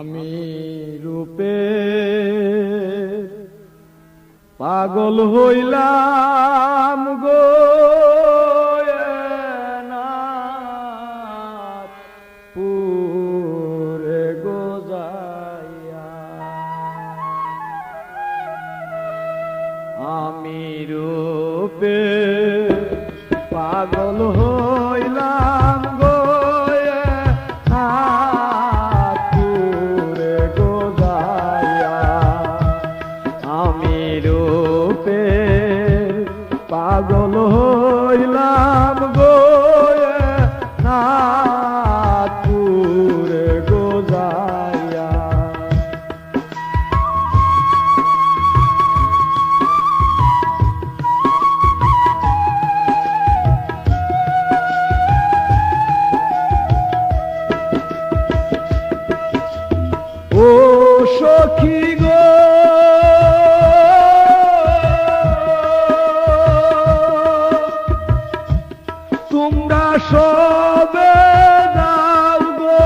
আমি রূপে পাগল হইলাম গো পুরে গোজাইয়া আমি রূপে পাগল হইলাম তোমরা সবে দাও গো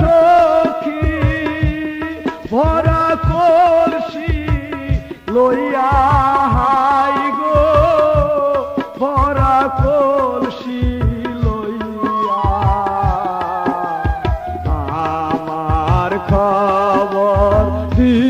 সখী। ভরা কলসি লইয়া হাই গো। ভরা লইয়া। আমার খবর দিও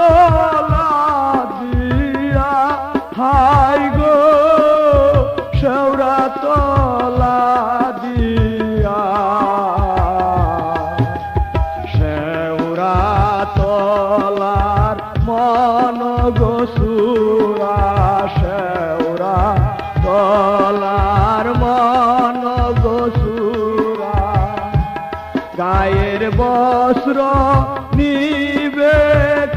Oh.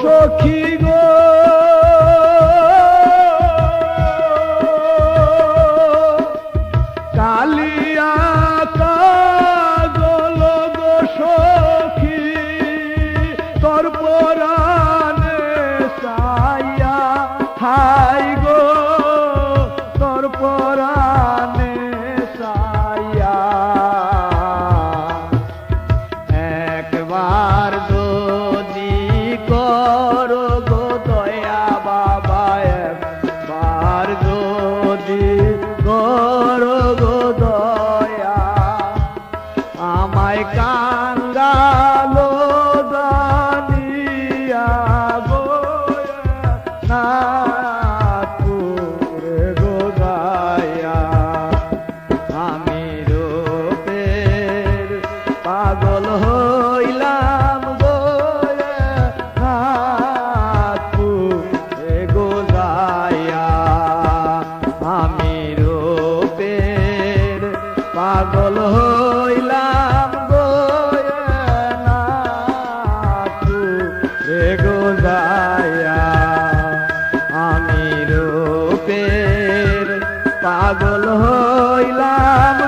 সখী গো। जाए का পাগল হইলাম।